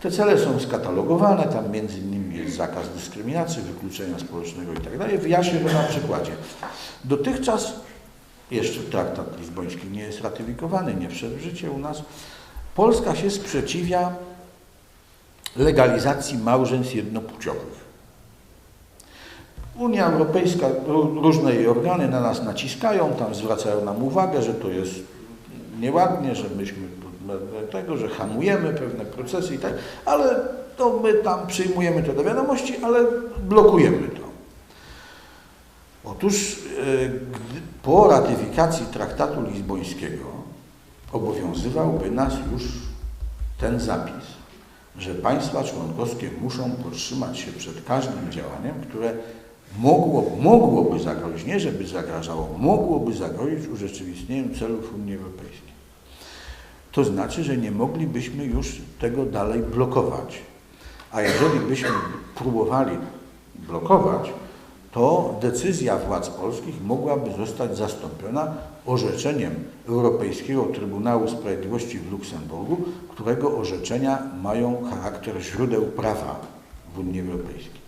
Te cele są skatalogowane, tam między innymi jest zakaz dyskryminacji, wykluczenia społecznego itd. Wyjaśnię to na przykładzie. Dotychczas jeszcze traktat lizboński nie jest ratyfikowany, nie wszedł w życie u nas. Polska się sprzeciwia legalizacji małżeństw jednopłciowych. Unia Europejska, różne jej organy na nas naciskają, tam zwracają nam uwagę, że to jest nieładnie, że myśmy tego, że hamujemy pewne procesy i tak, ale to my tam przyjmujemy to do wiadomości, ale blokujemy to. Otóż po ratyfikacji traktatu lizbońskiego obowiązywałby nas już ten zapis, że państwa członkowskie muszą podtrzymać się przed każdym działaniem, które mogło, mogłoby zagrozić, nie żeby zagrażało, mogłoby zagrozić urzeczywistnieniu celów Unii Europejskiej. To znaczy, że nie moglibyśmy już tego dalej blokować. A jeżeli byśmy próbowali blokować, to decyzja władz polskich mogłaby zostać zastąpiona orzeczeniem Europejskiego Trybunału Sprawiedliwości w Luksemburgu, którego orzeczenia mają charakter źródeł prawa w Unii Europejskiej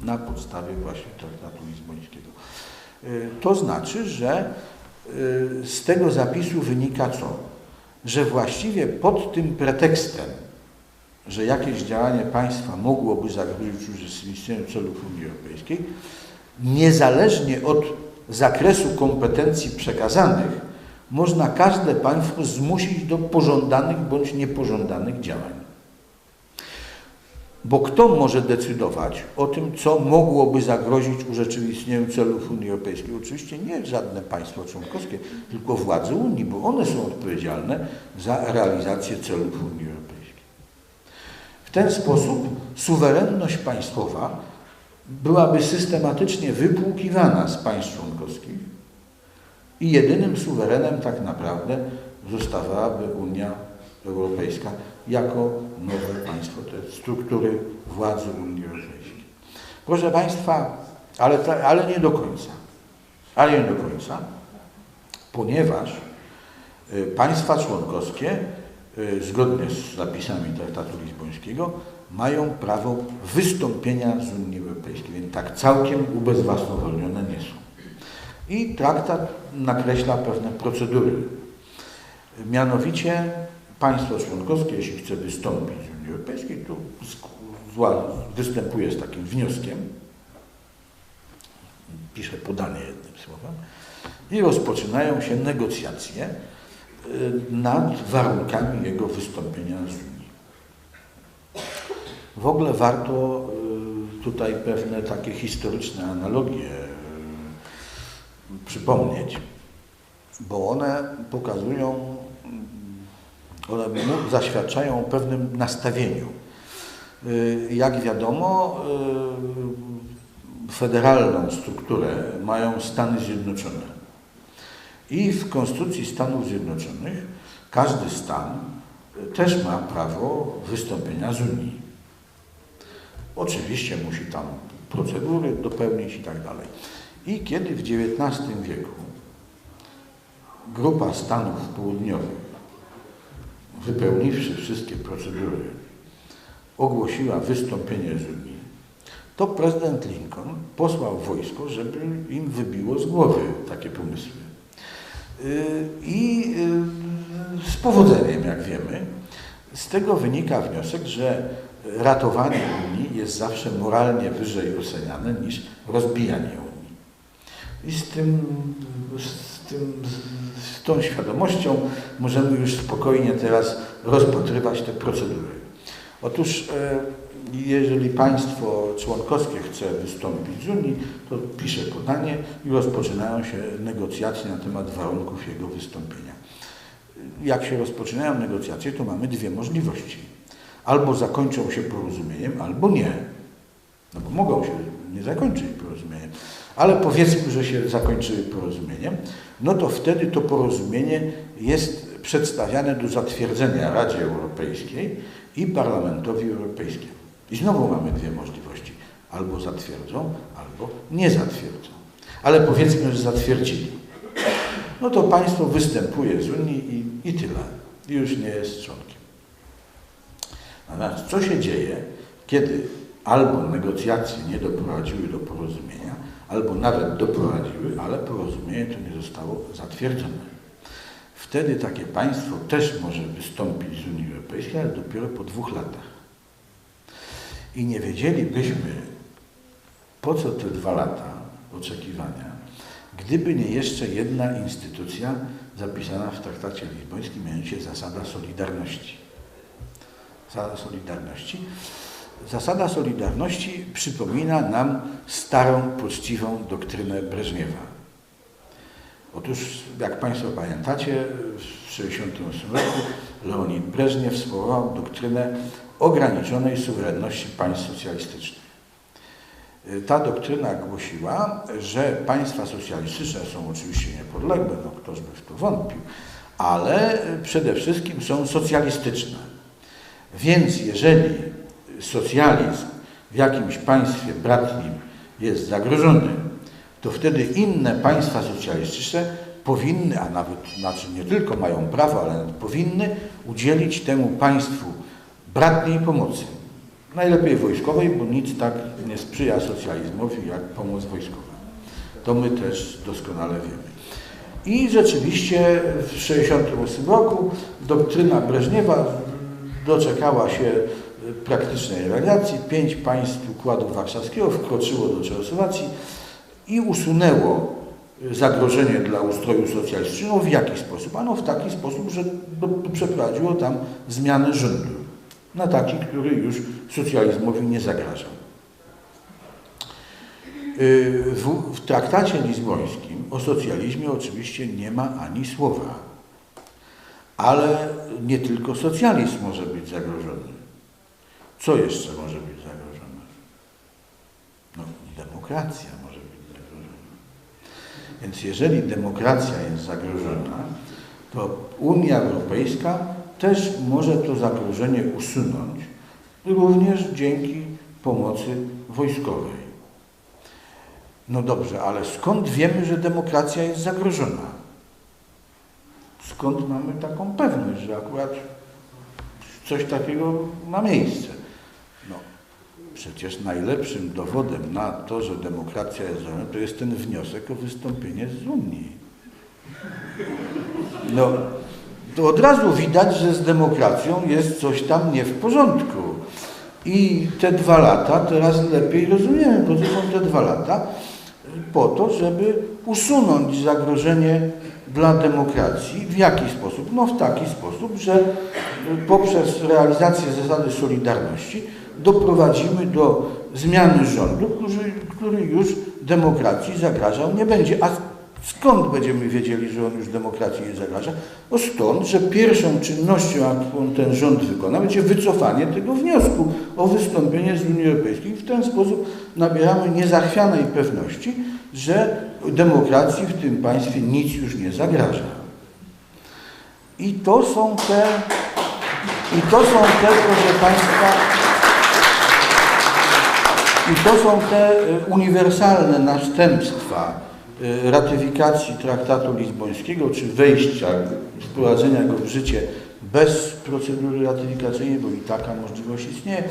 na podstawie właśnie traktatu lizbońskiego. To znaczy, że z tego zapisu wynika co? Że właściwie pod tym pretekstem, że jakieś działanie państwa mogłoby zagrozić urzeczywistnieniu celów Unii Europejskiej, niezależnie od zakresu kompetencji przekazanych, można każde państwo zmusić do pożądanych bądź niepożądanych działań. Bo kto może decydować o tym, co mogłoby zagrozić urzeczywistnieniu celów Unii Europejskiej? Oczywiście nie żadne państwo członkowskie, tylko władze Unii, bo one są odpowiedzialne za realizację celów Unii Europejskiej. W ten sposób suwerenność państwowa byłaby systematycznie wypłukiwana z państw członkowskich i jedynym suwerenem tak naprawdę zostawałaby Unia Europejska jako nowe państwo, te struktury władzy Unii Europejskiej. Proszę Państwa, ale, ale nie do końca. Ale nie do końca, ponieważ y, państwa członkowskie, y, zgodnie z zapisami traktatu lizbońskiego, mają prawo wystąpienia z Unii Europejskiej, więc tak całkiem ubezwłasnowolnione nie są. I traktat nakreśla pewne procedury. Mianowicie państwo członkowskie, jeśli chce wystąpić z Unii Europejskiej, to występuje z takim wnioskiem, pisze podanie jednym słowem, i rozpoczynają się negocjacje y, nad warunkami jego wystąpienia z Unii. W ogóle warto y, tutaj pewne takie historyczne analogie y, przypomnieć, bo one pokazują, y, one zaświadczają o pewnym nastawieniu. Jak wiadomo, federalną strukturę mają Stany Zjednoczone. I w Konstytucji Stanów Zjednoczonych każdy stan też ma prawo wystąpienia z Unii. Oczywiście musi tam procedury dopełnić i tak dalej. I kiedy w XIX wieku grupa Stanów Południowych, wypełniwszy wszystkie procedury, ogłosiła wystąpienie z Unii, to prezydent Lincoln posłał wojsko, żeby im wybiło z głowy takie pomysły. Y, I y, z powodzeniem, jak wiemy, z tego wynika wniosek, że ratowanie Unii jest zawsze moralnie wyżej oceniane niż rozbijanie Unii. I z, tym, z, tym, z tą świadomością możemy już spokojnie teraz rozpatrywać te procedury. Otóż e, jeżeli państwo członkowskie chce wystąpić z Unii, to pisze podanie i rozpoczynają się negocjacje na temat warunków jego wystąpienia. Jak się rozpoczynają negocjacje, to mamy dwie możliwości albo zakończą się porozumieniem, albo nie. No bo mogą się nie zakończyć porozumieniem. Ale powiedzmy, że się zakończyły porozumieniem, no to wtedy to porozumienie jest przedstawiane do zatwierdzenia Radzie Europejskiej i Parlamentowi Europejskiemu. I znowu mamy dwie możliwości. Albo zatwierdzą, albo nie zatwierdzą. Ale powiedzmy, że zatwierdzili. No to państwo występuje z Unii i, i tyle. Już nie jest członkiem. Natomiast co się dzieje, kiedy albo negocjacje nie doprowadziły do porozumienia, albo nawet doprowadziły, ale porozumienie to nie zostało zatwierdzone. Wtedy takie państwo też może wystąpić z Unii Europejskiej, ale dopiero po dwóch latach. I nie wiedzielibyśmy, po co te dwa lata oczekiwania, gdyby nie jeszcze jedna instytucja zapisana w traktacie lizbońskim, mianowicie zasada solidarności. Zasada solidarności. Zasada solidarności przypomina nam starą, poczciwą doktrynę Breżniewa. Otóż, jak Państwo pamiętacie, w 1968 roku Leonid Breżniew sformułował doktrynę ograniczonej suwerenności państw socjalistycznych. Ta doktryna głosiła, że państwa socjalistyczne są oczywiście niepodległe, no ktoś by w to wątpił, ale przede wszystkim są socjalistyczne. Więc jeżeli socjalizm w jakimś państwie bratnim jest zagrożony, to wtedy inne państwa socjalistyczne powinny, a nawet znaczy nie tylko mają prawo, ale powinny udzielić temu państwu bratniej pomocy. Najlepiej wojskowej, bo nic tak nie sprzyja socjalizmowi jak pomoc wojskowa. To my też doskonale wiemy. I rzeczywiście w 1968 roku doktryna Breżniewa doczekała się praktycznej realizacji. Pięć państw Układu Warszawskiego wkroczyło do Czechosłowacji i usunęło zagrożenie dla ustroju socjalistycznego. W jaki sposób? Ano w taki sposób, że przeprowadziło tam zmianę rządu na taki, który już socjalizmowi nie zagrażał. W, w traktacie lizbońskim o socjalizmie oczywiście nie ma ani słowa, ale nie tylko socjalizm może być zagrożony. Co jeszcze może być zagrożone? No, demokracja może być zagrożona. Więc jeżeli demokracja jest zagrożona, to Unia Europejska też może to zagrożenie usunąć, również dzięki pomocy wojskowej. No dobrze, ale skąd wiemy, że demokracja jest zagrożona? Skąd mamy taką pewność, że akurat coś takiego ma miejsce? Przecież najlepszym dowodem na to, że demokracja jest zagrożona, to jest ten wniosek o wystąpienie z Unii. No, to od razu widać, że z demokracją jest coś tam nie w porządku. I te dwa lata teraz lepiej rozumiemy, bo to są te dwa lata po to, żeby usunąć zagrożenie dla demokracji. W jaki sposób? No w taki sposób, że poprzez realizację zasady solidarności doprowadzimy do zmiany rządu, który, który już demokracji zagrażał nie będzie. A Skąd będziemy wiedzieli, że on już demokracji nie zagraża? No stąd, że pierwszą czynnością, jaką ten rząd wykona, będzie wycofanie tego wniosku o wystąpienie z Unii Europejskiej. W ten sposób nabieramy niezachwianej pewności, że demokracji w tym państwie nic już nie zagraża. I to są te, i to są te, proszę Państwa, i to są te uniwersalne następstwa Y, ratyfikacji traktatu lizbońskiego, czy wejścia, wprowadzenia go w życie bez procedury ratyfikacyjnej, bo i taka możliwość istnieje.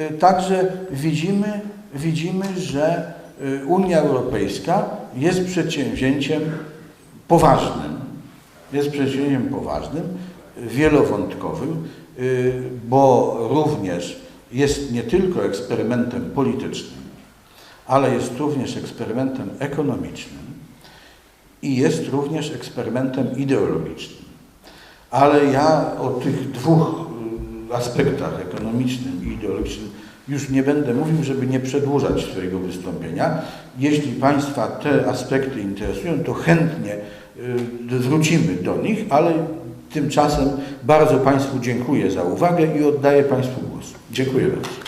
Y, także widzimy, widzimy, że Unia Europejska jest przedsięwzięciem poważnym. Jest przedsięwzięciem poważnym, wielowątkowym, bo również jest nie tylko eksperymentem politycznym, ale jest również eksperymentem ekonomicznym i jest również eksperymentem ideologicznym. Ale ja o tych dwóch y, aspektach, ekonomicznym i ideologicznym, już nie będę mówił, żeby nie przedłużać swojego wystąpienia. Jeśli Państwa te aspekty interesują, to chętnie y, wrócimy do nich, ale tymczasem bardzo Państwu dziękuję za uwagę i oddaję Państwu głos. Dziękuję bardzo.